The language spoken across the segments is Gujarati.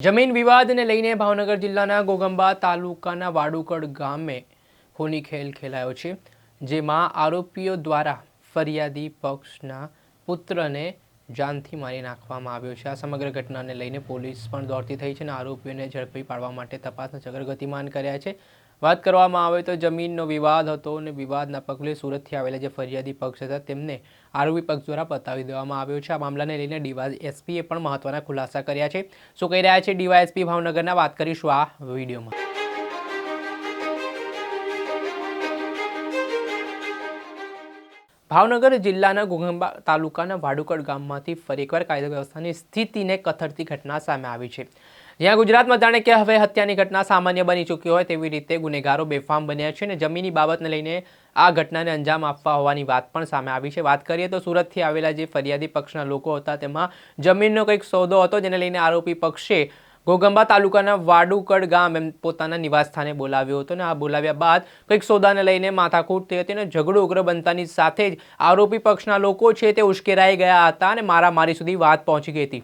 જમીન વિવાદને લઈને ભાવનગર જિલ્લાના ગોગંબા તાલુકાના વાડુકડ ગામે હોની ખેલ ખેલાયો છે, જેમાં આરોપીઓ દ્વારા ફરિયાદી પક્ષના પુત્રને જાનથી મારી નાખવામાં આવ્યો છે. આ સમગ્ર ઘટનાને લઈને પોલીસ પણ દોડતી થઈ છે અને આરોપીઓને ઝડપી પાડવા માટે તપાસના ચક્ર ગતિમાન કર્યા છે. વાત કરવામાં આવે તો જમીનનો વિવાદ હતો અને વિવાદના પગલે સુરતથી આવેલા જે ફરિયાદી પક્ષ હતા તેમને આરોપી પક્ષ દ્વારા પતાવી દેવામાં આવ્યો છે. આ મામલાને લઈને ડીવાય એસપીએ પણ મહત્વના ખુલાસા કર્યા છે. શું કહી રહ્યા છે? ડીવાયએસપી ભાવનગરના વાત કરીશું આ વિડીયોમાં. ભાવનગર જિલ્લાના ઘોઘંબા તાલુકાના વાડુકડ ગામમાંથી ફરી એકવાર કાયદો વ્યવસ્થાની સ્થિતિને કથળતી ઘટના સામે આવી છે. જ્યાં ગુજરાતમાં જાણે કે હવે હત્યાની ઘટના સામાન્ય બની ચૂકી હોય તેવી રીતે ગુનેગારો બેફામ બન્યા છે અને જમીની બાબતને લઈને આ ઘટનાને અંજામ આપવા હોવાની વાત પણ સામે આવી છે. વાત કરીએ તો સુરતથી આવેલા જે ફરિયાદી પક્ષના લોકો હતા, તેમાં જમીનનો કંઈક સોદો હતો, જેને લઈને આરોપી પક્ષે ઘોગંબા તાલુકાના વાડુકડ ગામ એમ પોતાના નિવાસસ્થાને બોલાવ્યો હતો અને આ બોલાવ્યા બાદ કંઈક સોદાને લઈને માથાકૂટ થઈ હતી અને ઝઘડો ઉગ્ર બનતાની સાથે જ આરોપી પક્ષના લોકો છે તે ઉશ્કેરાઈ ગયા હતા અને મારામારી સુધી વાત પહોંચી ગઈ હતી.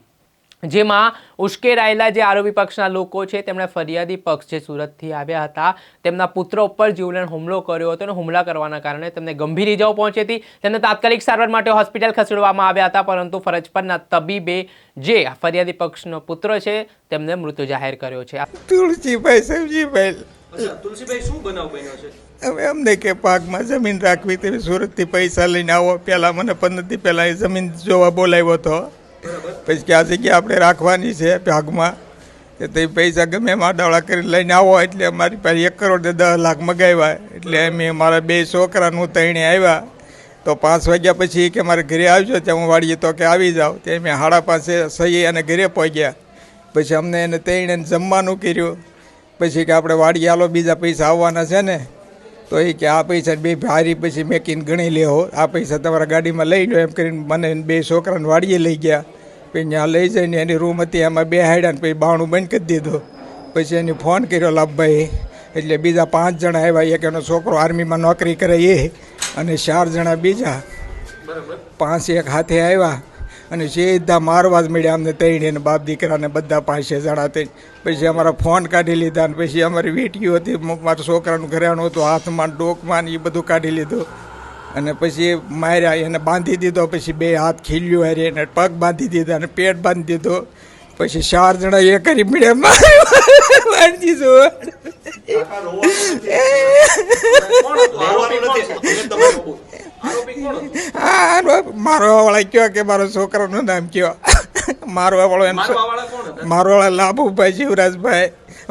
જેમાં ઉશ્કેરાયેલા જે આરોપી પક્ષના લોકો છે તેમણે ફરિયાદી પક્ષ જે સુરતથી આવ્યા હતા તેમના પુત્ર ઉપર જીવલેણ હુમલો કર્યો હતો અને હુમલા કરવાના કારણે તેમને ગંભીર ઇજાઓ પહોંચી હતી. તેમને તાત્કાલિક સારવાર માટે હોસ્પિટલ ખસેડવામાં આવ્યા હતા પરંતુ ફરજ પરના તબીબે જે ફરિયાદી પક્ષનો પુત્ર છે તેમને મૃત્યુ જાહેર કર્યો છે. તુલસીભાઈ સબજીભાઈ તુલસીભાઈ શું બનાવ બન્યો છે? હવે અમને કે પાકમાં જમીન રાખવી તેવી સુરતથી પૈસા લઈને આવો. પહેલાં મને પંદરથી પહેલાં એ જમીન જોવા બોલાવ્યો હતો. પછી કે આ જગ્યા આપણે રાખવાની છે ભાગમાં. કે તે પૈસા ગમે એમ આડાવડા કરી લઈને આવો એટલે અમારી પાસે એક કરોડ દસ લાખ મગાવ્યા. એટલે અમે મારા બે છોકરાનું તૈણે આવ્યા. તો પાંચ વાગ્યા પછી કે મારે ઘરે આવજો ત્યાં હું વાળીએ તો કે આવી જાઓ તે મેં હાડા પાસે સહી અને ઘરે પહોંચ્યા. પછી અમને એને તૈણે જમવાનું કર્યું. પછી કે આપણે વાડીએ હાલો બીજા પૈસા આવવાના છે ને. તો એ કે, આ પૈસા બે ભારી પછી મેકીને ગણી લેવો આ પૈસા તમારા ગાડીમાં લઈ લો એમ કરીને મને બે છોકરાને વાડીએ લઈ ગયા. પછી ત્યાં લઈ જઈને એની રૂમ હતી એમાં બે હાડ્યા પછી બાણું બંધ કરી દીધું. પછી એને ફોન કર્યો, લાભભાઈ, એટલે બીજા પાંચ જણા આવ્યા. એક એનો છોકરો આર્મીમાં નોકરી કરે એ અને ચાર જણા બીજા. પાંચ એક હાથે આવ્યા. અને સીધા મારવા જ મળ્યા અમને તૈણી અને બાપ દીકરાને બધા પાસે જણા થઈ પછી અમારા ફોન કાઢી લીધા અને પછી અમારી વેટીઓ હતી મારા છોકરાનું ઘરેણું હતું હાથમાં ડોકમાં એ બધું કાઢી લીધું. અને પછી માર્યા એને બાંધી દીધો પછી બે હાથ ખીલ્યું હારી એને પગ બાંધી દીધા અને પેટ બાંધી દીધો. પછી ચાર જણા એ કરી મળ્યા મારી દીધું હા મારો વાળા કયો કે મારો છોકરાનું નામ કયો? મારો વાળો હતા? મારો વાળા લાભુભાઈ શિવરાજભાઈ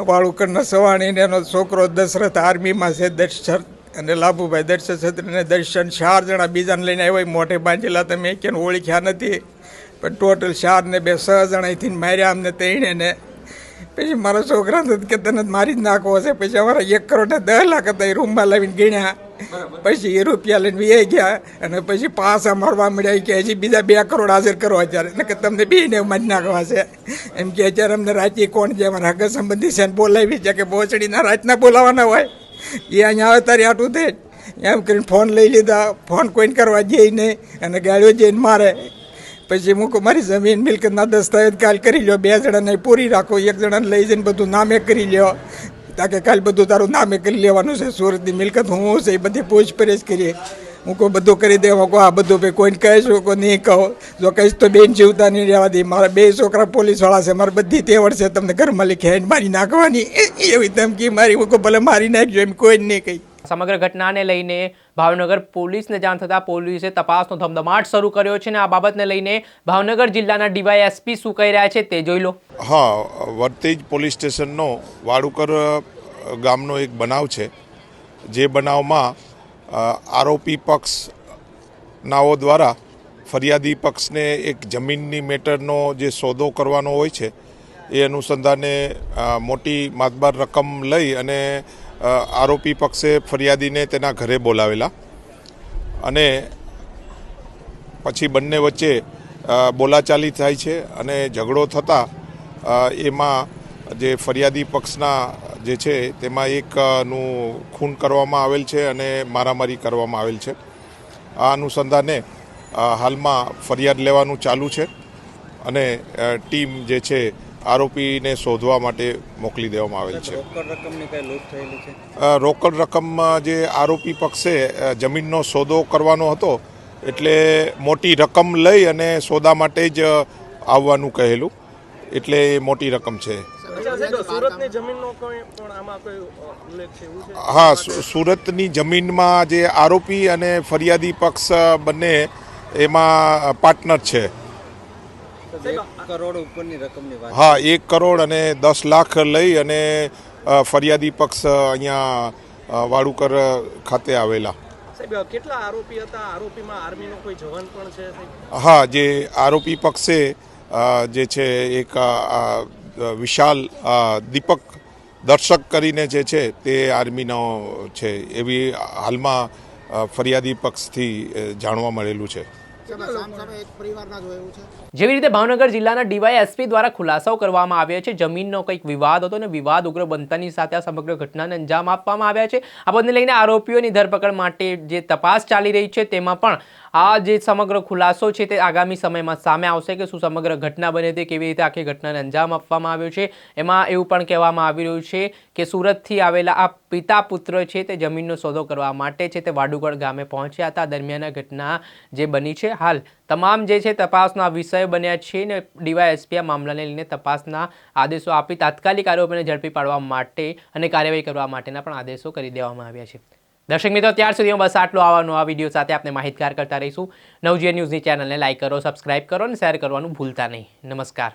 વાળુકરના સવાણી ને એનો છોકરો દશરથ આર્મીમાં છે દશરથ અને લાભુભાઈ દર્શન છત્રીને દર્શન ચાર જણા બીજાને લઈને આવ્યા. મોઢે બાંધેલા તમે ક્યાં ઓળખ્યા નથી. પણ ટોટલ ચારને બે છ જણા અહીંથી માર્યા અમને તેણે ને પછી મારા છોકરા કે તને મારી જ નાખવો છે. પછી અમારા એક કરોડ દસ લાખ હતા એ રૂમમાં લાવીને ગણ્યા. પછી એ રૂપિયા લઈને વી ગયા અને પછી પાસા મારવા મળ્યા. કે હજી બીજા બે કરોડ હાજર કરો અત્યારે. કે તમને બેને મજ નાખવા છે. એમ કે અત્યારે અમને રાતે કોણ જે અમારા હગા સંબંધી છે ને બોલાવી છે કે બોચડીના રાતના બોલાવાના હોય. એ અહીંયા આવે, તારે આટું દે. એમ કરીને ફોન લઈ લીધા. ફોન કોઈને કરવા જઈ નહીં અને ગાડીઓ જઈને મારે. પછી હું મારી જમીન મિલકતના દસ્તાવેજ કાલ કરી લ્યો. બે જણાને પૂરી રાખો. એક જણાને લઈ જઈને બધું નામે કરી લ્યો. તાકે કાલ બધું તારું નામે કરી લેવાનું છે સુરતની મિલકત હું છે એ બધી પૂછપરછ કરીએ. હું કોઈ બધું કરી દે હું આ બધું ભાઈ કોઈને કહીશું કોઈ નહીં કહો. જો કહીશ તો બેન જીવતા નહીં રહેવા દે. મારા બે છોકરા પોલીસવાળા છે મારે બધી તેવડ છે તમને ઘરમાં લીખે મારી નાખવાની. એવી ધમકી મારી હું ભલે મારી નાખજો એમ કોઈને નહીં કહી. સમગ્ર ઘટનાને લઈને ભાવનગર પોલીસને જાણ થતાં પોલીસે તપાસનો ધમધમાટ શરૂ કર્યો છે અને આ બાબતને લઈને ભાવનગર જિલ્લાના ડીવાયએસપી શું કહી રહ્યા છે તે જોઈ લો. હા વર્તેજ પોલીસ સ્ટેશનનો વાડુકર ગામનો એક બનાવ છે, જે બનાવમાં આરોપી પક્ષ નાઓ દ્વારા ફરિયાદી પક્ષને એક જમીનની મેટરનો જે સોદો કરવાનો હોય છે, એ અનુસંધાને મોટી માતબાર રકમ લઈ અને આરોપી પક્ષે ફરિયાદીને તેના ઘરે બોલાવેલા. અને પછી બંને વચ્ચે બોલાચાલી થાય છે અને ઝઘડો થતાં એમાં જે ફરિયાદી પક્ષના જે છે તેમાં એક નું ખૂન કરવામાં આવેલ છે અને મારામારી કરવામાં આવેલ છે. આ અનુસંધાને હાલમાં ફરિયાદ લેવાનું ચાલુ છે અને ટીમ જે છે આરોપીને શોધવા માટે મોકલી દેવામાં આવેલ છે. રોકડ રકમમાં જે આરોપી પક્ષે જમીનનો સોદો કરવાનો હતો એટલે મોટી રકમ લઈ અને સોદા માટે જ આવવાનું કહેલું. એટલે એ મોટી રકમ છે. અચ્છા સાહેબ સુરતની જમીનનો કોઈ પણ આમાં કોઈ ઉલ્લેખ છે એવું છે? હા સુ- સુરતની જમીનમાં જે આરોપી અને ફરિયાદી પક્ષ બંને એમાં પાર્ટનર છે. એક કરોડ ઉપરની રકમની વાત. હા એક કરોડ અને દસ લાખ લઈ અને ફરિયાદી પક્ષ અહીંયા વાડુકર ખાતે આવેલા. કેટલા આરોપી હતા? આરોપીમાં આર્મીનો કોઈ જવાન પણ છે હા જે આરોપી પક્ષે જે છે એક વિશાલ દીપક દર્શક કરીને જે છે તે આર્મીનો છે એવી હાલમાં ફરિયાદી પક્ષથી જાણવા મળેલું છે. જેવી રીતે ભાવનગર જિલ્લાના ડીવાયએસપી દ્વારા ખુલાસાઓ કરવામાં આવ્યા છે, જમીનનો કંઈક વિવાદ હતો અને વિવાદ ઉગ્ર બનતાની સાથે આ સમગ્ર ઘટનાને અંજામ આપવામાં આવ્યા છે. આ બધને લઈને આરોપીઓની ધરપકડ માટે જે તપાસ ચાલી રહી છે, તેમાં પણ આ જે સમગ્ર ખુલાસો છે, તે આગામી સમયમાં સામે આવશે કે શું સમગ્ર ઘટના બની હતી કેવી રીતે આખી ઘટનાને અંજામ આપવામાં આવ્યો છે. એમાં એવું પણ કહેવામાં આવી રહ્યું છે કે સુરતથી આવેલા આ પિતા પુત્ર છે, તે જમીનનો સોદો કરવા માટે છે, તે વાડુગઢ ગામે પહોંચ્યા હતા. દરમિયાન ઘટના જે બની છે હાલ તમામ જે છે તપાસના વિષય બન્યા છે ને ડીવાયએસપી આ મામલાને લઈને તપાસના આદેશો આપી તાત્કાલિક આરોપીને ઝડપી પાડવા માટે અને કાર્યવાહી કરવા માટેના પણ આદેશો કરી દેવામાં આવ્યા છે. દર્શક મિત્રો, ત્યાર સુધીમાં બસ આટલો આવવાનો. આ વીડિયો સાથે આપણે માહિતગાર કરતા રહીશું. નવજીએ ન્યૂઝની ચેનલને લાઇક કરો, સબસ્ક્રાઇબ કરો અને શેર કરવાનું ભૂલતા નહીં. નમસ્કાર.